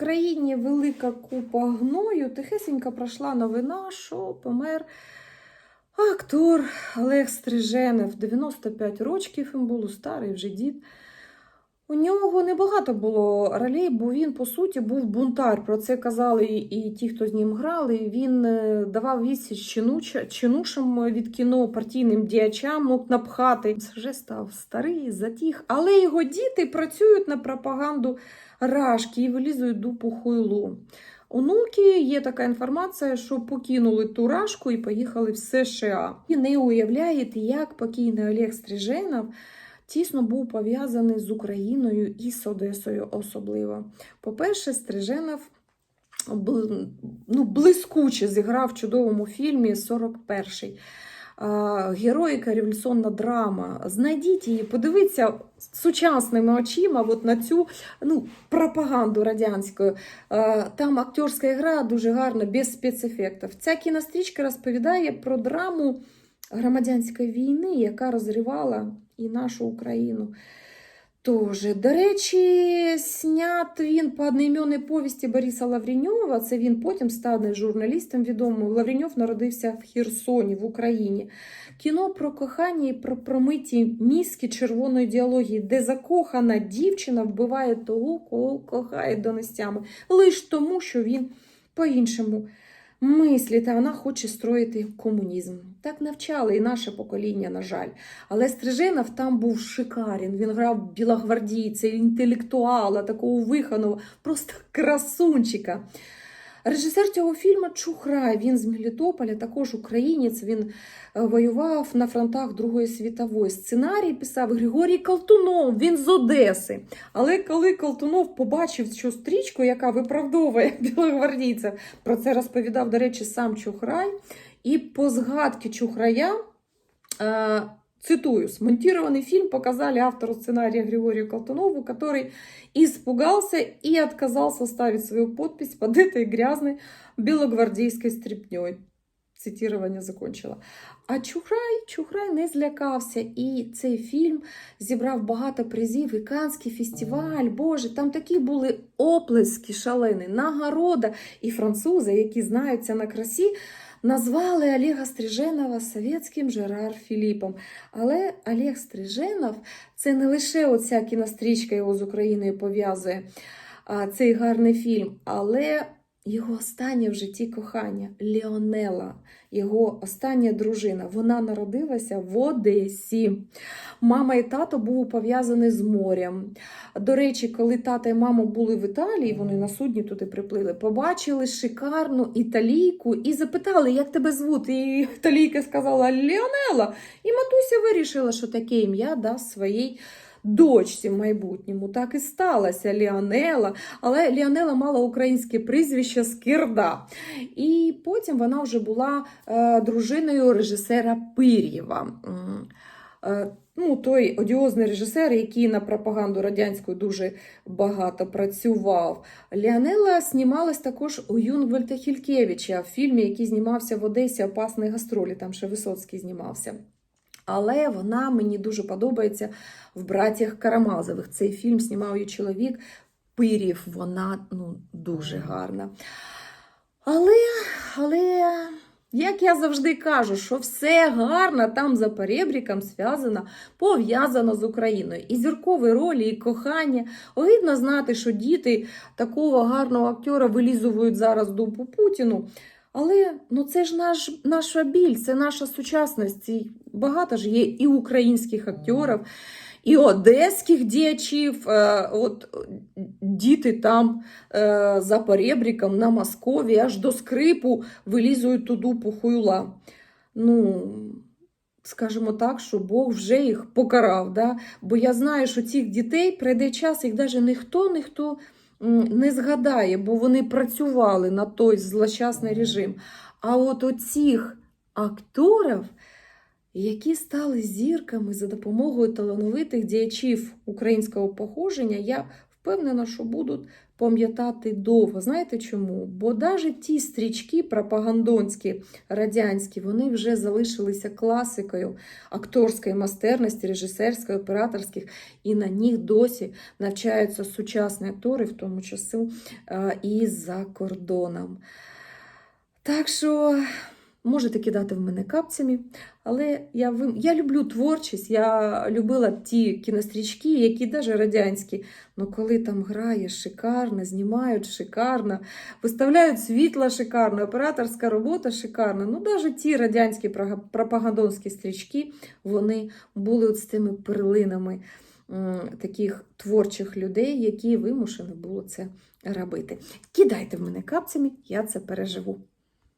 країні велика купа гною, тихесенько пройшла новина, що помер актор Олег Стриженев. 95 років їм було, старий вже дід. У нього небагато було ролей, бо він, по суті, був бунтар. Про це казали і ті, хто з ним грали. Він е, давав чинуч- чинушам від кіно, партійним діячам, мог напхати. Вже став старий, затіх. Але його діти працюють на пропаганду рашки і вилізують дупу хуйлу. Онуки є така інформація, що покинули ту рашку і поїхали в США. І не уявляєте, як покійний Олег Стриженов тісно був пов'язаний з Україною і з Одесою особливо. По-перше, Стриженов ну, блискуче зіграв в чудовому фільмі 41-й. Героїка революційна драма. Знайдіть її, подивіться сучасними очима от на цю ну, пропаганду радянську. Там акторська гра дуже гарна, без спецефектів. Ця кінострічка розповідає про драму громадянської війни, яка розривала і нашу Україну. Тоже, до речі, снят він по одноіменній повісті Бориса Лавріньова. Це він потім стане журналістом відомим. Лавріньов народився в Херсоні в Україні. Кіно про кохання і про промиті мізки червоної ідеології, де закохана дівчина вбиває того, кого кохає донестями, лише тому, що він по-іншому мислить, а вона хоче строїти комунізм. Так навчали і наше покоління, на жаль. Але Стриженов там був шикарен. Він грав білогвардійця, інтелектуала, такого виханого, просто красунчика. Режисер цього фільму Чухрай, він з Мелітополя, також українець. Він е, воював на фронтах Другої світової. Сценарій писав Григорій Колтунов, він з Одеси. Але коли Колтунов побачив цю стрічку, яка виправдовує білогвардійців, про це розповідав, до речі, сам Чухрай. І по згадки Чухрая. е, Цитую, смонтированный фильм показали автору сценария Григорию Колтунову, который испугался и отказался ставить свою подпись под этой грязной белогвардейской стрипней. Цитирование закончила. А Чухрай, Чухрай не злякався, і цей фільм зібрав багато призів. І Канський фестиваль, Боже, там такі були оплески шалені, нагорода. І французи, які знаються на красі, назвали Олега Стриженова совєтським Жерар Філіпом. Але Олег Стриженов це не лише оця кінострічка його з Україною пов'язує цей гарний фільм, але його останнє в житті кохання Леонела, його остання дружина. Вона народилася в Одесі. Мама і тато були пов'язані з морем. До речі, коли тата і мама були в Італії, вони на судні туди приплили, побачили шикарну італійку і запитали, як тебе звуть. І італійка сказала Леонела. І матуся вирішила, що таке ім'я дасть своїй дочці в майбутньому. Так і сталося Ліонела. Але Ліонела мала українське прізвище Скирда. І потім вона вже була е, дружиною режисера Пир'єва. Е, Ну, той одіозний режисер, який на пропаганду радянську дуже багато працював. Ліонела знімалась також у Юнгвельта Хількевича в фільмі, який знімався в Одесі Опасні гастролі. Там ще Висоцький знімався. Але вона мені дуже подобається в братях Карамазових. Цей фільм знімав її чоловік Пирів. Вона ну, дуже гарна. Але, але, як я завжди кажу, що все гарно там за перебріком зв'язано, пов'язано з Україною. І зіркові ролі, і кохання. Огидно знати, що діти такого гарного актера вилізують зараз дупу Путіну. Але ну це ж наш, наша біль, це наша сучасність. І багато ж є і українських акторів, і одеських діячів. Е, От е, діти там е, за перебріком на Москові аж до скрипу вилізують туди похуйла. Ну, скажімо так, що Бог вже їх покарав. Да? Бо я знаю, що цих дітей прийде час, їх навіть ніхто, ніхто не згадає, бо вони працювали на той злощасний режим. А от оцих акторів, які стали зірками за допомогою талановитих діячів українського походження, я впевнена, що будуть пам'ятати довго. Знаєте чому? Бо навіть ті стрічки пропагандонські, радянські, вони вже залишилися класикою акторської майстерності, режисерської, операторських, і на них досі навчаються сучасні актори, в тому часу е, і за кордоном. Так що можете кидати в мене капцями, але я, я люблю творчість, я любила ті кінострічки, які навіть радянські. Ну коли там грає шикарно, знімають шикарно, виставляють світла шикарно, операторська робота шикарна. Ну, навіть ті радянські пропагандонські стрічки, вони були от з тими перлинами таких творчих людей, які вимушені було це робити. Кидайте в мене капцями, я це переживу.